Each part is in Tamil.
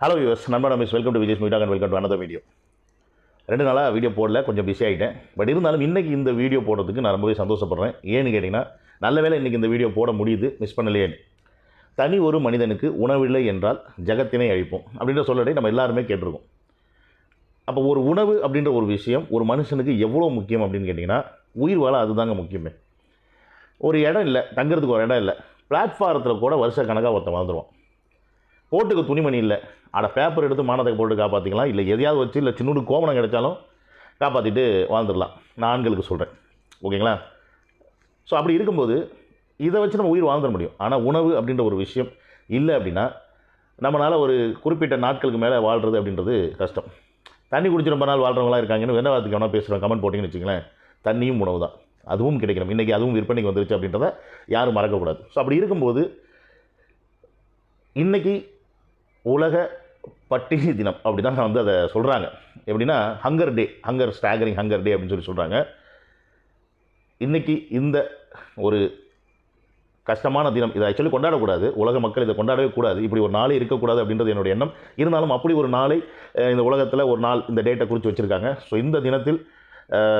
ஹலோ யூஸ் நண்பன் மிஸ் welcome to Vijay மீட்டாக் and welcome to another video ரெண்டு நாளாக வீடியோ போடல கொஞ்சம் பிஸி ஆகிட்டேன் பட் இருந்தாலும் இன்றைக்கி இந்த வீடியோ போடுறதுக்கு நான் ரொம்பவே சந்தோஷப்படுறேன். ஏன்னு கேட்டிங்கன்னா நல்ல வேளை இன்றைக்கி இந்த வீடியோ போட முடியுது மிஸ் பண்ணலையேன்னு. தனி ஒரு மனிதனுக்கு உணவில்லை என்றால் ஜகத்தினை அழிப்போம். அப்படின்ற சொல்லடை நம்ம எல்லாருமே கேட்டிருக்கோம். அப்போ ஒரு உணவு அப்படின்ற ஒரு விஷயம் ஒரு மனுஷனுக்கு எவ்வளோ முக்கியம் அப்படின்னு கேட்டிங்கன்னா உயிர் வாழ அதுதாங்க முக்கியமே. ஒரு இடம் இல்லை தங்குறதுக்கு ஒரு இடம் இல்லை. பிளாட்ஃபாரத்தில் கூட வருஷ கணக்காக ஒருத்தன் வாழ்ந்துருவான். போட்டுக்கு துணிமணி இல்லை. அட பேப்பர் எடுத்து மானத்தை போட்டு காப்பாற்றிக்கலாம் இல்லை எதையாவது வச்சு இல்லை சின்னோடு கோமணம் கிடைச்சாலும் காப்பாற்றிட்டு வாழ்ந்துடலாம். நான் ஆண்களுக்கு சொல்கிறேன் ஓகேங்களா? ஸோ அப்படி இருக்கும்போது இதை வச்சு நம்ம உயிர் வாழ்ந்துட முடியும். ஆனால் உணவு அப்படின்ற ஒரு விஷயம் இல்லை அப்படின்னா நம்மளால் ஒரு குறிப்பிட்ட நாட்களுக்கு மேலே வாழ்கிறது அப்படின்றது கஷ்டம். தண்ணி குடிச்சு ரொம்ப நாள் வாழ்கிறவங்களாம் இருக்காங்கன்னு என்ன வார்த்தைக்கு வேணா பேசுகிறோம் கமெண்ட் போட்டிங்கன்னு வச்சுங்களேன் தண்ணியும் உணவு தான். அதுவும் கிடைக்கணும். இன்றைக்கி அதுவும் விற்பனைக்கு வந்துருச்சு அப்படின்றத யாரும் மறக்கக்கூடாது. ஸோ அப்படி இருக்கும்போது இன்றைக்கி உலக பட்டினி தினம் அப்படி தான் வந்து அதை சொல்கிறாங்க எப்படின்னா hunger day hunger staggering hunger day அப்படின்னு சொல்லி சொல்கிறாங்க இன்றைக்கி இந்த ஒரு கஷ்டமான தினம் இதை ஆக்சுவலி கொண்டாடக்கூடாது. உலக மக்கள் இதை கொண்டாடவே கூடாது. இப்படி ஒரு நாளே இருக்கக்கூடாது அப்படின்றது என்னுடைய எண்ணம். இருந்தாலும் அப்படி ஒரு நாளை இந்த உலகத்தில் ஒரு நாள் இந்த டேட்டை குறித்து வச்சுருக்காங்க. ஸோ இந்த தினத்தில்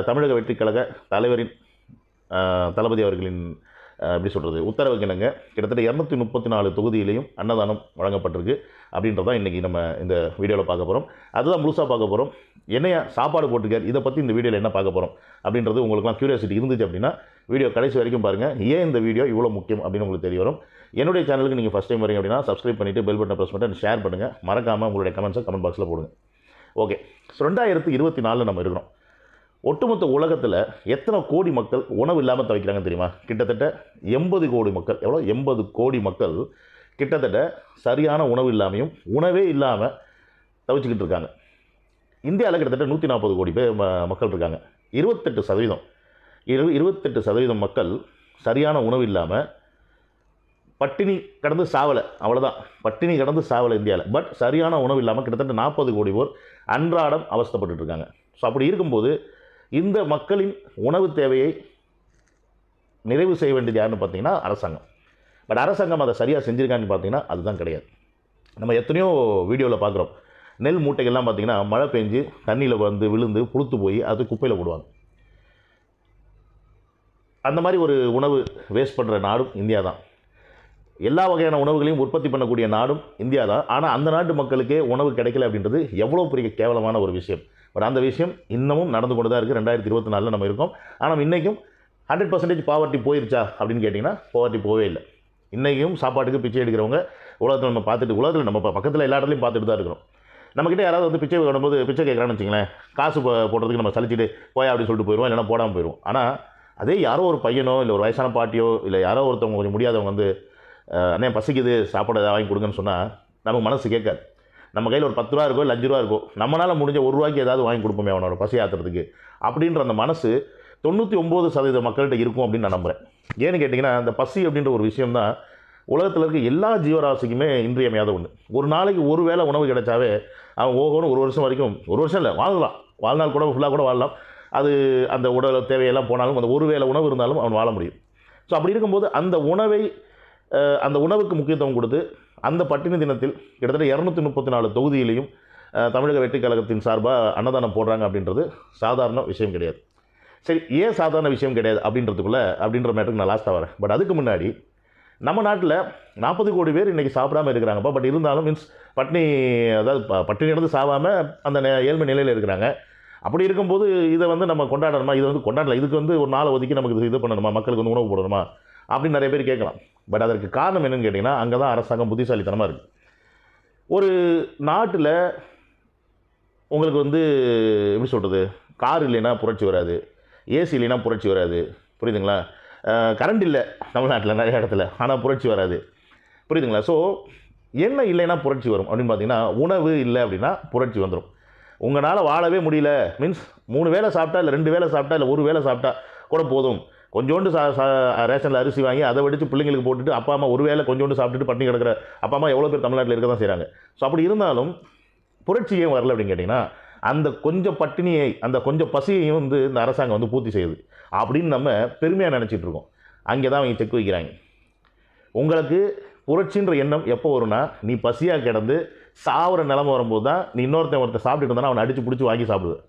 தமிழக வெற்றிக்கழக தலைவரின் தளபதி அவர்களின் எப்படி சொல்கிறது உத்தரவு கிணங்க கிட்டத்தட்ட இரநூத்தி முப்பத்தி நாலு தொகுதியிலையும் அன்னதானம் வழங்கப்பட்டிருக்கு அப்படின்றதான் இன்றைக்கி நம்ம இந்த வீடியோவில் பார்க்க போகிறோம் அதுதான் முழுசாக பார்க்க போகிறோம் என்னையா சாப்பாடு போட்டிருக்கார் இதை பற்றி இந்த வீடியோவில் என்ன பார்க்க போகிறோம் அப்படின்றது உங்களுக்குலாம் க்யூரியாசிட்டி இருந்துச்சு அப்படின்னா வீடியோ கடைசி வரைக்கும் பாருங்கள் ஏன் இந்த வீடியோ இவ்வளோ முக்கியம் அப்படின்னு உங்களுக்கு தெரிய வரும். என்னுடைய சேனலுக்கு நீங்கள் ஃபஸ்ட் டைம் வரீங்க அப்படின்னா சப்ஸ்கிரைப் பண்ணிவிட்டு பெல் பட்டனை ப்ரெஸ் பண்ணிட்டு ஷேர் பண்ணுங்கள் மறக்காமல் உங்களுடைய கமெண்ட்ஸை கமெண்ட் பாக்ஸில் போடுங்க. ஓகே ஸோ ரெண்டாயிரத்து இருபத்தி நாலில் நம்ம இருக்கிறோம். ஒட்டுமொத்த உலகத்தில் எத்தனை கோடி மக்கள் உணவு இல்லாமல் தவிக்கிறாங்க தெரியுமா? கிட்டத்தட்ட எண்பது கோடி மக்கள். எவ்வளோ எண்பது கோடி மக்கள் கிட்டத்தட்ட சரியான உணவு இல்லாமையும் உணவே இல்லாமல் தவிச்சுக்கிட்டு இருக்காங்க. இந்தியாவில் கிட்டத்தட்ட நூற்றி நாற்பது கோடி பேர் மக்கள் இருக்காங்க. இருபத்தெட்டு சதவீதம். இரு இருபத்தெட்டு சதவீதம் மக்கள் சரியான உணவு இல்லாமல் பட்டினி கடந்து சாவலை. அவ்வளோதான் பட்டினி கடந்து சாவலை இந்தியாவில் பட் சரியான உணவு இல்லாமல் கிட்டத்தட்ட நாற்பது கோடி பேர் அன்றாடம் அவஸ்தப்பட்டுருக்காங்க இருக்காங்க. ஸோ அப்படி இருக்கும்போது இந்த மக்களின் உணவு தேவையை நிறைவு செய்ய வேண்டியது யாருன்னு பார்த்தீங்கன்னா அரசாங்கம். பட் அரசாங்கம் அதை சரியாக செஞ்சுருக்கான்னு பார்த்தீங்கன்னா அதுதான் கிடையாது. நம்ம எத்தனையோ வீடியோவில் பார்க்குறோம். நெல் மூட்டைகள்லாம் பார்த்திங்கன்னா மழை பெஞ்சு தண்ணியில் வந்து விழுந்து புழுத்து போய் அது குப்பையில் போடுவாங்க. அந்த மாதிரி ஒரு உணவு வேஸ்ட் பண்ணுற நாடும் இந்தியா தான். எல்லா வகையான உணவுகளையும் உற்பத்தி பண்ணக்கூடிய நாடும் இந்தியா தான். ஆனால் அந்த நாட்டு மக்களுக்கே உணவு கிடைக்கல அப்படின்றது எவ்வளோ பெரிய கேவலமான ஒரு விஷயம். பட் அந்த விஷயம் இன்னமும் நடந்து கொண்டு தான் இருக்குது ரெண்டாயிரத்தி இருபத்தி நாலில் நம்ம இருக்கோம். ஆனால் இன்றைக்கும் ஹண்ட்ரட் பர்சன்டேஜ் பாவர்ட்டி போயிருச்சா அப்படின்னு கேட்டிங்கன்னா பாவர்ட்டி போவே இல்லை. இன்றைக்கும் சாப்பாட்டுக்கு பிச்சை எடுக்கிறவங்க உலகத்தில் நம்ம பார்த்துட்டு உலகத்தில் நம்ம பக்கத்தில் எல்லா இடத்துலையும் பார்த்துட்டு தான் இருக்கிறோம். நம்மக்கிட்ட யாராவது வந்து பிச்சை விடும்போது பிச்சை கேட்குறான்னு வச்சுங்களேன் காசு போடுறதுக்கு நம்ம சலிச்சிட்டு போயா அப்படின்னு சொல்லிட்டு போயிடுவோம் இல்லைனா போடாமல் போயிடுவோம் ஆனால் அதே யாரோ ஒரு பையனோ இல்லை ஒரு வயசான பாட்டியோ இல்லை யாரோ ஒருத்தவங்க கொஞ்சம் முடியாதவங்க வந்து அஹ், அண்ணே பசிக்குது சாப்பாடு ஏதாவது வாங்கி கொடுங்கன்னு சொன்னால் நமக்கு மனசு கேட்காது. நம்ம கையில் ஒரு பத்து ரூபா இருக்கோ இல்லை அஞ்சு ரூபா இருக்கோ நம்மளால் முடிஞ்ச ஒரு ரூபாய்க்கு ஏதாவது வாங்கி கொடுப்போமே அவனோட பசி ஆத்துறதுக்கு. அப்படின்ற அந்த மனசு தொண்ணூற்றி ஒம்பது சதவீத மக்கள்கிட்ட இருக்கும் அப்படின்னு நான் நம்புகிறேன் ஏன்னு கேட்டிங்கன்னா அந்த பசி அப்படின்ற ஒரு விஷயம் தான் உலகத்தில் இருக்க எல்லா ஜீவராசிக்குமே இன்றியமையாத ஒன்று ஒரு நாளைக்கு ஒரு வேளை உணவு கிடைச்சாவே அவன் ஓகோன்னு ஒரு வருஷம் வரைக்கும் ஒரு வருஷம் இல்லை வாழலாம் வாழ்நாள் கூட ஃபுல்லாக கூட வாழலாம். அது அந்த உடல் தேவையெல்லாம் போனாலும் அந்த ஒரு வேளை உணவு இருந்தாலும் அவன் வாழ முடியும். ஸோ அப்படி இருக்கும்போது அந்த உணவை அந்த உணவுக்கு முக்கியத்துவம் கொடுத்து அந்த பட்டினி தினத்தில் கிட்டத்தட்ட இரநூத்தி முப்பத்தி நாலு தொகுதியிலையும் தமிழக வெற்றி கழகத்தின் சார்பாக அன்னதானம் போடுறாங்க அப்படின்றது சாதாரண விஷயம் கிடையாது. சரி ஏன் சாதாரண விஷயம் கிடையாது அப்படின்றதுக்குள்ளே அப்படின்ற மேட்டருக்கு நான் லாஸ்ட்டாக வரேன். பட் அதுக்கு முன்னாடி நம்ம நாட்டில் நாற்பது கோடி பேர் இன்றைக்கி சாப்பிடாம இருக்கிறாங்கப்பா பட் இருந்தாலும் மீன்ஸ் பட்னி அதாவது ப- பட்டினி இருந்து சாவாமல் அந்த ஏழ்மை நிலையில் இருக்கிறாங்க. அப்படி இருக்கும்போது இதை வந்து நம்ம கொண்டாடணுமா? இதை வந்து கொண்டாடலாம் இதுக்கு வந்து ஒரு நாளை ஒதுக்கி நமக்கு இது இது பண்ணணுமா? மக்களுக்கு வந்து உணவு போடணுமா? அப்படின்னு நிறைய பேர் கேட்கலாம். பட் அதற்கு காரணம் என்னென்னு கேட்டிங்கன்னா அங்கே தான் அரசாங்கம் புத்திசாலித்தனமாக இருக்குது ஒரு நாட்டில் உங்களுக்கு வந்து எப்படி சொல்கிறது கார் இல்லைன்னா புரட்சி வராது. ஏசி இல்லைன்னா புரட்சி வராது. புரியுதுங்களா? கரண்ட் இல்லை தமிழ்நாட்டில் நிறைய இடத்துல ஆனால் புரட்சி வராது. புரியுதுங்களா? ஸோ என்ன இல்லைன்னா புரட்சி வரும் அப்படின்னு பார்த்தீங்கன்னா உணவு இல்லை அப்படின்னா புரட்சி வந்துடும் உங்களால் வாழவே முடியல. மீன்ஸ் மூணு வேளை சாப்பிட்டா இல்லை ரெண்டு வேளை சாப்பிட்டா இல்லை ஒரு வேளை சாப்பிட்டா கூட போதும். கொஞ்சோண்டு சா சா ரேஷனில் அரிசி வாங்கி அதை வெடித்து பிள்ளைங்களுக்கு போட்டுட்டு அப்பா அம்மா ஒரு வேளை கொஞ்சோண்டு சாப்பிட்டுட்டு பட்டினி கிடக்கிற அப்பா அம்மா எவ்வளோ பேர் தமிழ்நாட்டில் இருக்க தான் செய்கிறாங்க ஸோ அப்படி இருந்தாலும் புரட்சி ஏன் வரல அப்படின்னு கேட்டிங்கன்னா அந்த கொஞ்சம் பட்டினியை அந்த கொஞ்சம் பசியையும் வந்து இந்த அரசாங்கம் வந்து பூர்த்தி செய்யுது அப்படின்னு நம்ம பெருமையாக நினச்சிட்டு இருக்கோம். அங்கே தான் அவங்க செக் வைக்கிறாங்க. உங்களுக்கு புரட்சின்ற எண்ணம் எப்போ வரும்னா நீ பசியாக கிடந்து சாவுற நிலமை வரும்போது தான் நீ இன்னொருத்தன் ஒருத்தர் சாப்பிட்டுட்டு இருந்தானா அவனை அடித்து பிடிச்சி வாங்கி சாப்பிடுவேன்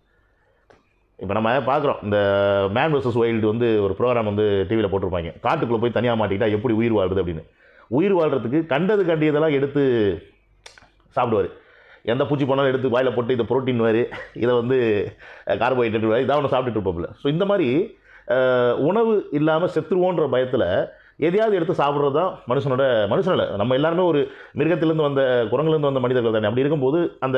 இப்போ நம்ம பார்க்குறோம். இந்த மேன் வர்சஸ் வைல்டு வந்து ஒரு ப்ரோக்ராம் வந்து டிவியில் போட்டிருப்பாங்க. காட்டுக்குள்ளே போய் தனியாக மாட்டிக்கிட்டால் எப்படி உயிர் வாழ்றது அப்படின்னு. உயிர் வாழ்கிறதுக்கு கண்டது கண்டியதெல்லாம் எடுத்து சாப்பிடுவார். எந்த பூச்சி போனாலும் எடுத்து வாயில் போட்டு இதை ப்ரோட்டீன் வேறு இதை வந்து கார்போஹைட்ரேட் வேறு இதாக ஒன்று சாப்பிட்டுட்டு இருப்போம்ல ஸோ இந்த மாதிரி உணவு இல்லாமல் செத்துருவோன்ற பயத்தில் எதையாவது எடுத்து சாப்பிட்றது தான் மனுஷனோட மனுஷனில் நம்ம எல்லாருமே ஒரு மிருகத்திலேருந்து வந்த குரங்குலேருந்து வந்த மனிதர்கள் தானே. அப்படி இருக்கும்போது அந்த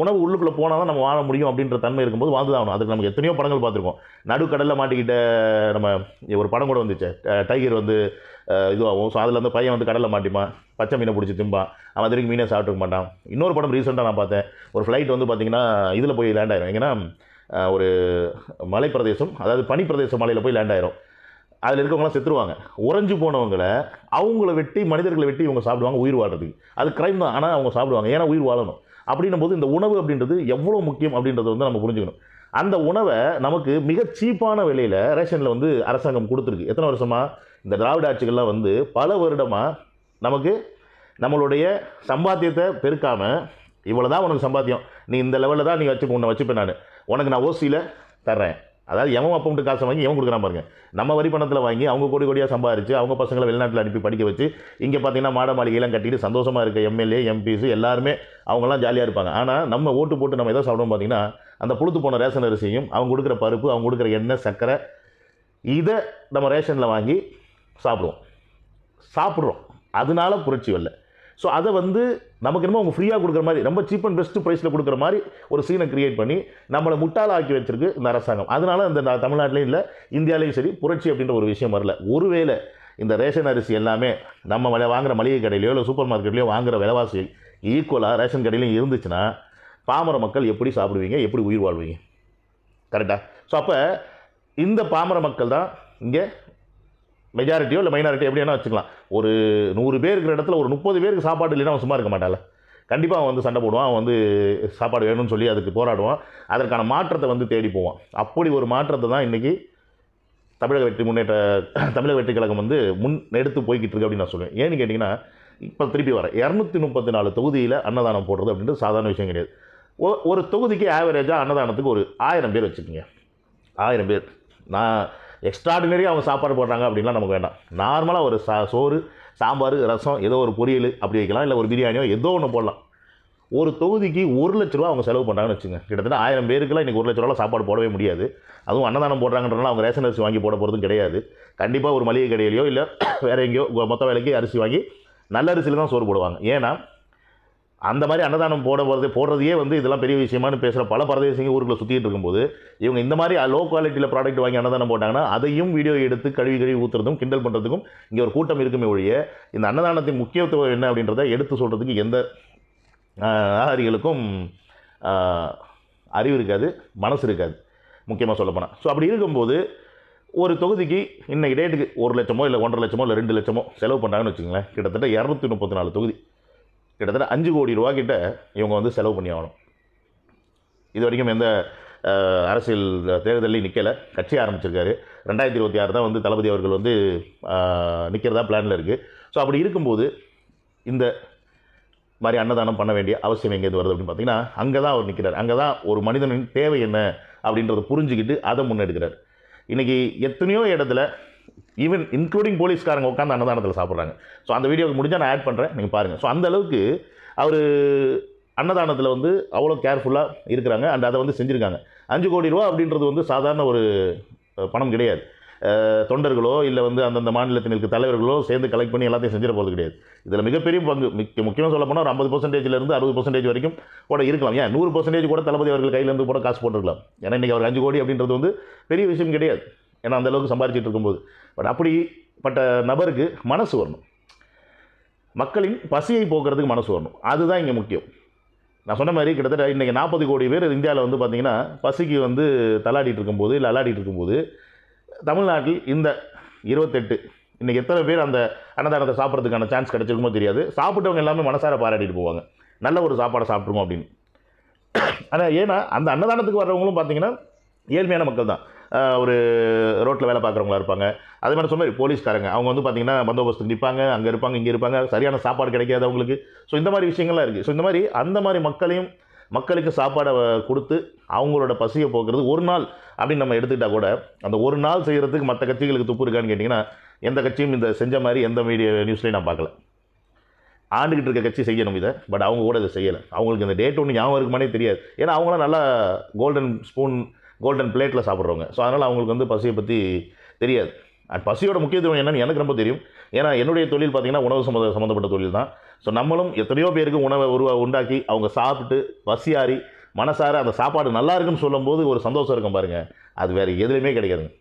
உணவு உள்ளுக்குள்ளே போனால் தான் நம்ம வாழ முடியும் அப்படின்ற தன்மை இருக்கும்போது வாழ்ந்து தான் ஆகணும். அதுக்கு நமக்கு எத்தனையோ படங்கள் பார்த்துருக்கோம். நடுக்கடலில் மாட்டிக்கிட்ட நம்ம ஒரு படம் கூட வந்துச்சு. டைகர் வந்து இதுவாகும். ஸோ அதில் வந்து பையன் வந்து கடலில் மாட்டிப்பான். பச்சை மீனை பிடிச்சி திம்பான். அவன் திரும்பி வரைக்கும் மீனே சாப்பிட்டுக்க மாட்டான். இன்னொரு படம் ரீசெண்டாக நான் பார்த்தேன். ஒரு ஃப்ளைட் வந்து பார்த்திங்கன்னா இதில் போய் லேண்ட் ஆயிரும். எங்கன்னா ஒரு மலை பிரதேசம் அதாவது பனி மலையில் போய் லேண்ட் ஆயிரும். அதில் இருக்கவங்களாம் செத்துருவாங்க. உறைஞ்சு போனவங்களை அவங்கள வெட்டி மனிதர்களை வெட்டி இவங்க சாப்பிடுவாங்க உயிர் வாழ்றதுக்கு அது கிரைம் தான். ஆனால் அவங்க சாப்பிடுவாங்க. ஏன்னா உயிர் வாழணும். அப்படின்னும் போது இந்த உணவு அப்படின்றது எவ்வளோ முக்கியம் அப்படின்றத வந்து நம்ம புரிஞ்சுக்கணும். அந்த உணவை நமக்கு மிக சீப்பான விலையில் ரேஷனில் வந்து அரசாங்கம் கொடுத்துருக்கு. எத்தனை வருஷமாக இந்த திராவிட ஆட்சிகள்லாம் வந்து பல வருடமாக நமக்கு நம்மளுடைய சம்பாத்தியத்தை பெருக்காமல் இவ்வளோ தான் உனக்கு சம்பாத்தியம். நீ இந்த லெவலில் தான் நீ வச்சு உன்னை வச்சுப்பேன் நான். உனக்கு நான் ஓசியில் தர்றேன். அதாவது எவன் அப்பம்ட்டு காசை வாங்கி எவன் கொடுக்குறான் பாருங்க. நம்ம வரி பணத்தில் வாங்கி அவங்க கோடி கோடியாக சம்பாரிச்சு அவங்க பசங்களை வெளிநாட்டில் அனுப்பி படிக்க வச்சு இங்கே பார்த்தீங்கன்னா மாட மாளிகையெல்லாம் கட்டிட்டு சந்தோஷமாக இருக்க எம்எல்ஏ எம்பிஸ் எல்லாருமே அவங்களாம் ஜாலியாக இருப்பாங்க. ஆனால் நம்ம ஓட்டு போட்டு நம்ம எதை சாப்பிடுவோம் பார்த்தீங்கன்னா அந்த புழுத்து போன ரேஷன் அரிசியும் அவங்க கொடுக்குற பருப்பு அவங்க கொடுக்குற எண்ணெய் சர்க்கரை இதை நம்ம ரேஷனில் வாங்கி சாப்பிடுவோம். சாப்பிட்றோம். அதனால புரட்சி வரல. ஸோ அதை வந்து நமக்கு என்னமோ அவங்க ஃப்ரீயாக கொடுக்குற மாதிரி ரொம்ப சீப் அண்ட் பெஸ்ட் ப்ரைஸில் கொடுக்குற மாதிரி ஒரு சீனை கிரியேட் பண்ணி நம்மளை முட்டாளாக்கி வச்சிருக்கு இந்த அரசாங்கம். அதனால இந்த தமிழ்நாட்டிலையும் இல்லை இந்தியாவிலையும் சரி புரட்சி அப்படின்ற ஒரு விஷயம் வரல. ஒருவேளை இந்த ரேஷன் அரிசி எல்லாமே நம்ம விலை வாங்குற மளிகை கடையிலையோ இல்லை சூப்பர் மார்க்கெட்லையோ வாங்குற விலைவாசி ஈக்குவலாக ரேஷன் கடையிலையும் இருந்துச்சுன்னா பாமர மக்கள் எப்படி சாப்பிடுவீங்க? எப்படி உயிர் வாழ்வீங்க? கரெக்டாக ஸோ அப்போ இந்த பாமர மக்கள் தான் இங்கே மெஜாரிட்டியோ இல்லை மைனாரிட்டி எப்படின்னா வச்சுக்கலாம். ஒரு நூறு பேர் இருக்கிற இடத்துல ஒரு முப்பது பேருக்கு சாப்பாடு இல்லைன்னா அவன் சும்மா இருக்க மாட்டால கண்டிப்பாக அவன் வந்து சண்டை போடுவான் அவன் வந்து சாப்பாடு வேணும்னு சொல்லி அதுக்கு போராடுவான். அதற்கான மாற்றத்தை வந்து தேடி போவான். அப்படி ஒரு மாற்றத்தை தான் இன்றைக்கி தமிழக வெற்றி முன்னேற்ற தமிழக வெற்றி கழகம் வந்து முன் எடுத்து போய்கிட்டு இருக்கு அப்படின்னு நான் சொல்லுவேன் ஏன்னு கேட்டிங்கன்னா இப்போ திருப்பி வரேன். இரநூத்தி முப்பத்தி நாலு தொகுதியில் அன்னதானம் போடுறது அப்படின்றது சாதாரண விஷயம் கிடையாது. ஒரு தொகுதிக்கு ஆவரேஜாக அன்னதானத்துக்கு ஒரு ஆயிரம் பேர் வச்சுக்கோங்க. ஆயிரம் பேர். நான் எக்ஸ்ட்ராடினரியாக அவங்க சாப்பாடு போடுறாங்க அப்படின்லாம் நமக்கு வேண்டாம். நார்மலாக ஒரு சா சோறு சாம்பார் ரசம் ஏதோ ஒரு பொரியல் அப்படி வைக்கலாம் இல்லை ஒரு பிரியாணியோ ஏதோ ஒன்று போடலாம். ஒரு தொகுதிக்கு ஒரு லட்ச ரூபா அவங்க செலவு பண்ணுறாங்கன்னு வச்சுங்க. கிட்டத்தட்ட ஆயிரம் பேருக்குலாம் இன்றைக்கி ஒரு லட்ச ரூபா சாப்பாடு போடவே முடியாது. அதுவும் அன்னதானம் போடுறாங்கன்றனால அவங்க ரேஷன் அரிசி வாங்கி போட போகிறதும் கிடையாது. கண்டிப்பாக ஒரு மளிகை கடையிலையோ இல்லை வேறு எங்கேயோ மொத்த வேலைக்கு அரிசி வாங்கி நல்ல அரிசியில் தான் சோறு போடுவாங்க. ஏன்னா அந்த மாதிரி அன்னதானம் போட போகிறது போடுறதையே வந்து இதெல்லாம் பெரிய விஷயமானு பேசுகிற பல பரதேசிங்க ஊருக்குள்ள சுற்றிட்டு இருக்கும்போது இவங்க இந்த மாதிரி லோ குவாலிட்டியில் ப்ராடக்ட் வாங்கி அன்னதானம் போட்டாங்கன்னா அதையும் வீடியோ எடுத்து கழுவி கழுவி ஊற்றுறதும் கிண்டல் பண்ணுறதுக்கும் இங்கே ஒரு கூட்டம் இருக்குமே ஒழிய இந்த அன்னதானத்தின் முக்கியத்துவம் என்ன அப்படின்றத எடுத்து சொல்கிறதுக்கு எந்த ஆகாரிகளுக்கும் அறிவு இருக்காது மனசு இருக்காது முக்கியமாக சொல்லப்போனால் ஸோ அப்படி இருக்கும்போது ஒரு தொகுதிக்கு இன்னைக்கு டேட்டுக்கு ஒரு லட்சமோ இல்லை ஒன்றரை லட்சமோ இல்லை ரெண்டு லட்சமோ செலவு பண்ணுறாங்கன்னு வச்சுங்களேன் கிட்டத்தட்ட இரநூத்தி முப்பத்தி நாலு தொகுதி. கிட்டத்தட்ட அஞ்சு கோடி ரூபா கிட்ட இவங்க வந்து செலவு பண்ணி ஆகணும் இது வரைக்கும் எந்த அரசியல் தேர்தலையும் நிற்கலை கட்சி ஆரம்பிச்சிருக்காரு. ரெண்டாயிரத்தி இருபத்தி ஆறு தான் வந்து தளபதி அவர்கள் வந்து நிற்கிறதா பிளானில் இருக்குது ஸோ அப்படி இருக்கும்போது இந்த மாதிரி அன்னதானம் பண்ண வேண்டிய அவசியம் எங்கேருந்து வருது அப்படின்னு பார்த்தீங்கன்னா அங்கே தான் அவர் நிற்கிறார் அங்கே தான் ஒரு மனிதனின் தேவை என்ன அப்படின்றத புரிஞ்சுக்கிட்டு அதை முன்னெடுக்கிறார். இன்றைக்கி எத்தனையோ இடத்துல ஈவன் இன்க்ளூடிங் போலீஸ்காரங்க உட்காந்து அன்னதானத்தில் சாப்பிட்றாங்க. ஸோ அந்த வீடியோக்கு முடிஞ்சால் நான் ஆட் பண்ணுறேன் நீங்கள் பாருங்கள் ஸோ அந்த அளவுக்கு அவர் அன்னதானத்தில் வந்து அவ்வளோ கேர்ஃபுல்லாக இருக்கிறாங்க. அண்ட் அதை வந்து செஞ்சுருக்காங்க. அஞ்சு கோடி ரூபா அப்படின்றது வந்து சாதாரண ஒரு பணம் கிடையாது. தொண்டர்களோ இல்லை வந்து அந்தந்த மாநிலத்தினருக்கு தலைவர்களோ சேர்ந்து கலெக்ட் பண்ணி எல்லாத்தையும் செஞ்சிட போகிறது கிடையாது. இதில் மிகப்பெரிய பங்கு. முக்கிய முக்கியமாக சொல்ல போனால் ஒரு ஐம்பது பர்சன்டேஜ்லேருந்து அறுபது பர்சன்டேஜ் வரைக்கும் கூட இருக்கலாம். ஏன்? நூறு பர்சன்டேஜ் கூட தளபதி அவர்கள் கையிலேருந்து கூட காசு போட்டுருக்கலாம். ஏன்னா இன்றைக்கி அவர் அஞ்சு கோடி அப்படின்றது வந்து பெரிய விஷயம் கிடையாது. ஏன்னா அந்தளவுக்கு சம்பாரிச்சிட்டு இருக்கும்போது. பட் அப்படிப்பட்ட நபருக்கு மனசு வரணும். மக்களின் பசியை போக்குறதுக்கு மனசு வரணும். அதுதான் இங்கே முக்கியம். நான் சொன்ன மாதிரி கிட்டத்தட்ட இன்றைக்கி நாற்பது கோடி பேர் இந்தியாவில் வந்து பார்த்திங்கன்னா பசிக்கு வந்து தள்ளாடிட்டு இருக்கும்போது இல்லை அல்லாடிட்டு இருக்கும்போது தமிழ்நாட்டில் இந்த இருபத்தெட்டு இன்றைக்கி எத்தனை பேர் அந்த அன்னதானத்தை சாப்பிட்றதுக்கான சான்ஸ் கிடச்சிருக்குமோ தெரியாது. சாப்பிட்டவங்க எல்லாமே மனசார பாராட்டிட்டு போவாங்க. நல்ல ஒரு சாப்பாடை சாப்பிட்ருவோம் அப்படின்னு. ஆனால் ஏன்னா அந்த அன்னதானத்துக்கு வர்றவங்களும் பார்த்தீங்கன்னா ஏழ்மையான மக்கள் தான் ஒரு ரோட்டில் வேலை பார்க்குறவங்களா இருப்பாங்க. அதே மாதிரி சொன்ன போலீஸ்காரங்க. அவங்க வந்து பார்த்திங்கன்னா பந்தோபஸ்துக்கு நிற்பாங்க அங்கே இருப்பாங்க இங்கே இருப்பாங்க. சரியான சாப்பாடு கிடைக்காது அவங்களுக்கு. ஸோ இந்த மாதிரி விஷயங்கள்லாம் இருக்குது ஸோ இந்த மாதிரி அந்த மாதிரி மக்களையும் மக்களுக்கு சாப்பாடை கொடுத்து அவங்களோட பசியை போக்குறது ஒரு நாள் அப்படின்னு நம்ம எடுத்துக்கிட்டால் கூட அந்த ஒரு நாள் செய்கிறதுக்கு மற்ற கட்சிகளுக்கு துப்பு இருக்கான்னு கேட்டிங்கன்னா எந்த கட்சியும் இந்த செஞ்ச மாதிரி எந்த மீடியா நியூஸ்லையும் நான் பார்க்கல. ஆண்டுகிட்டு இருக்க கட்சி செய்யணும் இதை பட் அவங்க கூட இதை செய்யலை. அவங்களுக்கு இந்த டேட் ஒன்று ஞாபகம் இருக்குமானே தெரியாது. ஏன்னா அவங்களாம் நல்லா கோல்டன் ஸ்பூன் கோல்டன் பிளேட்டில் சாப்பிட்றவங்க. ஸோ அதனால் அவங்களுக்கு வந்து பசியை பற்றி தெரியாது. அண்ட் பசியோட முக்கியத்துவம் என்னன்னு எனக்கு ரொம்ப தெரியும். ஏன்னா என்னுடைய தொழில் பார்த்திங்கன்னா உணவு சம்மந்த சம்மந்தப்பட்ட தொழில் தான். ஸோ நம்மளும் எத்தனையோ பேருக்கு உணவை உருவா உண்டாக்கி அவங்க சாப்பிட்டு பசியாறி மனசார அந்த சாப்பாடு நல்லா இருக்குன்னு சொல்லும்போது ஒரு சந்தோஷம் இருக்கும் பாருங்கள் அது வேறு எதுலையுமே கிடைக்காதுங்க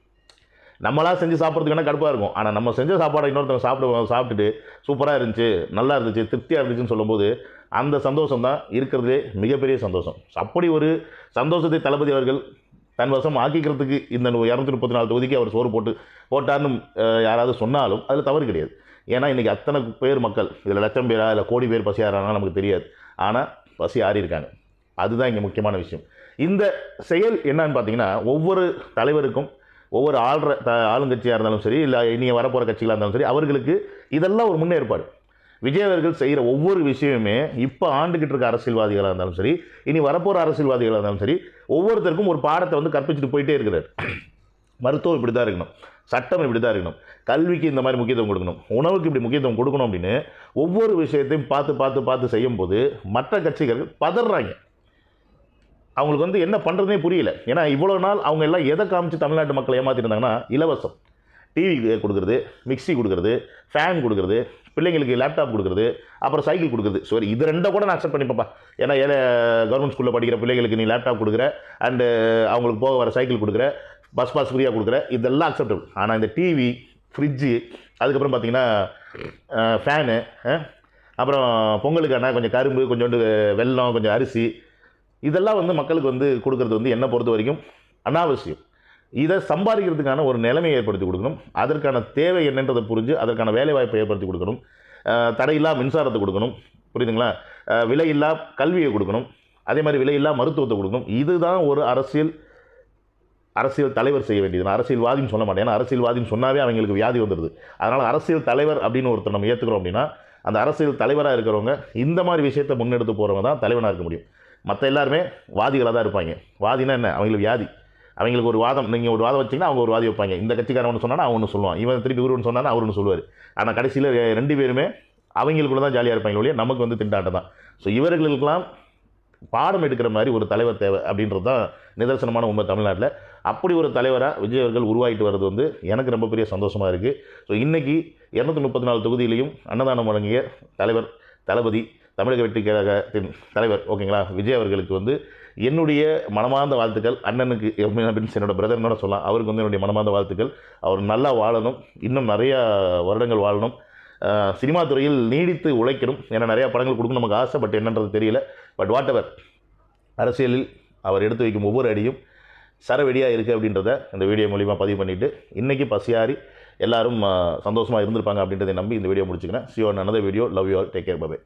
நம்மளா செஞ்சு சாப்பிட்றதுக்கு வேணால் கடுப்பாக இருக்கும். ஆனால் நம்ம செஞ்ச சாப்பாடை இன்னொருத்தவங்க சாப்பிடுவோம் சாப்பிட்டுட்டு சூப்பராக இருந்துச்சு நல்லா இருந்துச்சு திருப்தியாக இருந்துச்சுன்னு சொல்லும்போது அந்த சந்தோஷம் தான் இருக்கிறதுலே மிகப்பெரிய சந்தோஷம். அப்படி ஒரு சந்தோஷத்தை தளபதி அவர்கள் தன் வசம் ஆக்கிக்கிறதுக்கு இந்த இரநூத்தி முப்பத்தி நாலு தொகுதிக்கு அவர் சோறு போட்டு போட்டார்னு யாராவது சொன்னாலும் அதில் தவறு கிடையாது. ஏன்னா இன்றைக்கி அத்தனை பேர் மக்கள் இதில் லட்சம் பேரா இல்லை கோடி பேர் பசி நமக்கு தெரியாது. ஆனால் பசி ஆறியிருக்காங்க அதுதான் இங்கே முக்கியமான விஷயம். இந்த செயல் என்னன்னு பார்த்தீங்கன்னா ஒவ்வொரு தலைவருக்கும் ஒவ்வொரு ஆள்ற த ஆளுங்கட்சியாக இருந்தாலும் சரி இல்லை இனி வரப்போகிற கட்சிகளாக இருந்தாலும் சரி அவர்களுக்கு இதெல்லாம் ஒரு முன்னேற்பாடு. விஜய் அவர்கள் செய்கிற ஒவ்வொரு விஷயமே இப்போ ஆண்டுகிட்டு இருக்க அரசியல்வாதிகளாக இருந்தாலும் சரி இனி வரப்போகிற அரசியல்வாதிகளாக இருந்தாலும் சரி ஒவ்வொருத்தருக்கும் ஒரு பாடத்தை வந்து கற்பிச்சுட்டு போயிட்டே இருக்கிறார். மருத்துவம் இப்படி தான் இருக்கணும். சட்டம் இப்படி தான் இருக்கணும். கல்விக்கு இந்த மாதிரி முக்கியத்துவம் கொடுக்கணும். உணவுக்கு இப்படி முக்கியத்துவம் கொடுக்கணும் அப்படின்னு ஒவ்வொரு விஷயத்தையும் பார்த்து பார்த்து பார்த்து செய்யும்போது மற்ற கட்சிகள் பதறாங்க. அவங்களுக்கு வந்து என்ன பண்ணுறதுனே புரியல. ஏன்னா இவ்வளோ நாள் அவங்க எல்லாம் எதை காமிச்சு தமிழ்நாட்டு மக்களை ஏமாற்றிருந்தாங்கன்னா இலவசம். டிவி கொடுக்குறது மிக்ஸி கொடுக்குறது ஃபேன் கொடுக்குறது பிள்ளைங்களுக்கு லேப்டாப் கொடுக்குறது அப்புறம் சைக்கிள் கொடுக்குறது. சரி இது ரெண்டை கூட நான் அக்செப்ட் பண்ணிப்பப்பா ஏன்னா ஏழை கவர்மெண்ட் ஸ்கூலில் படிக்கிற பிள்ளைங்களுக்கு நீ லேப்டாப் கொடுக்குற அண்டு அவங்களுக்கு போக வர சைக்கிள் கொடுக்குற பஸ் பாஸ் ஃப்ரீயாக கொடுக்குற இதெல்லாம் அக்செப்டபிள் ஆனால் இந்த டிவி ஃப்ரிட்ஜு அதுக்கப்புறம் பார்த்தீங்கன்னா ஃபேனு அப்புறம் பொங்கலுக்கான கொஞ்சம் கரும்பு கொஞ்சோண்டு வெல்லம் கொஞ்சம் அரிசி இதெல்லாம் வந்து மக்களுக்கு வந்து கொடுக்கறது வந்து என்னை பொறுத்த வரைக்கும் அனாவசியம். இதை சம்பாதிக்கிறதுக்கான ஒரு நிலைமையை ஏற்படுத்தி கொடுக்கணும். அதற்கான தேவை என்னன்றதை புரிஞ்சு அதற்கான வேலைவாய்ப்பை ஏற்படுத்தி கொடுக்கணும். தடையில்லா மின்சாரத்தை கொடுக்கணும். புரியுதுங்களா? விலையில்லா கல்வியை கொடுக்கணும். அதே மாதிரி விலையில்லா மருத்துவத்தை கொடுக்கணும். இதுதான் ஒரு அரசியல் அரசியல் தலைவர் செய்ய வேண்டியது. நான் அரசியல்வாதின்னு சொல்ல மாட்டேன். ஏன்னா அரசியல்வாதின்னு சொன்னாவே அவங்களுக்கு வியாதி வந்துடுது. அதனால் அரசியல் தலைவர் அப்படின்னு ஒருத்தர் நம்ம ஏற்றுக்கிறோம் அப்படின்னா அந்த அரசியல் தலைவராக இருக்கிறவங்க இந்த மாதிரி விஷயத்தை முன்னெடுத்து போகிறவங்க தான் தலைவனாக இருக்க முடியும். மற்ற எல்லாருமே வாதிகளாக தான் இருப்பாங்க. வாதினா என்ன? அவங்களுக்கு வியாதி. அவங்களுக்கு ஒரு வாதம் நீங்கள் ஒரு வாதம் வச்சிங்கன்னா அவங்க ஒரு வாதி வைப்பாங்க. இந்த கட்சிக்காரன் ஒன்று சொன்னால் அவன் ஒன்று சொல்லுவான். இவன் திருப்பி இவர் ஒன்று சொன்னால் அவர் ஒன்று சொல்லுவார். ஆனால் கடைசியில் ரெண்டு பேருமே அவங்களுக்குள்ள தான் ஜாலியாக இருப்பாங்க ஒழிய நமக்கு வந்து திண்டாட்டம் தான். ஸோ இவர்களுக்கெல்லாம் பாடம் எடுக்கிற மாதிரி ஒரு தலைவர் தேவை அப்படின்றது தான் நிதர்சனமான உண்மை தமிழ்நாட்டில். அப்படி ஒரு தலைவராக விஜய் அவர்கள் உருவாகிட்டு வர்றது வந்து எனக்கு ரொம்ப பெரிய சந்தோஷமாக இருக்குது ஸோ இன்றைக்கி இரநூத்தி முப்பத்தி நாலு தொகுதியிலையும் அன்னதானம் வழங்கிய தலைவர் தளபதி தமிழக வெற்றி கழகத்தின் தலைவர் ஓகேங்களா விஜய் அவர்களுக்கு வந்து என்னுடைய மனமார்ந்த வாழ்த்துக்கள். அண்ணனுக்கு அப்படின்னு என்னோட பிரதர்னோட சொல்லலாம். அவருக்கு வந்து என்னுடைய மனமார்ந்த வாழ்த்துக்கள். அவர் நல்லா வாழணும். இன்னும் நிறையா வருடங்கள் வாழணும். சினிமா துறையில் நீடித்து உழைக்கணும். ஏன்னா நிறையா படங்கள் கொடுக்கணும் நமக்கு ஆசை பட் என்னன்றது தெரியல. பட் வாட் எவர் அரசியலில் அவர் எடுத்து வைக்கும் ஒவ்வொரு அடியும் சரவெடியாக இருக்குது அப்படின்றத இந்த வீடியோ மூலிமா பதிவு பண்ணிவிட்டு இன்றைக்கி பசியாரி எல்லாரும் சந்தோஷமாக இருந்திருப்பாங்க அப்படின்றதை நம்பி இந்த வீடியோ முடிச்சுக்கிறேன். See you another video love you all take care bye bye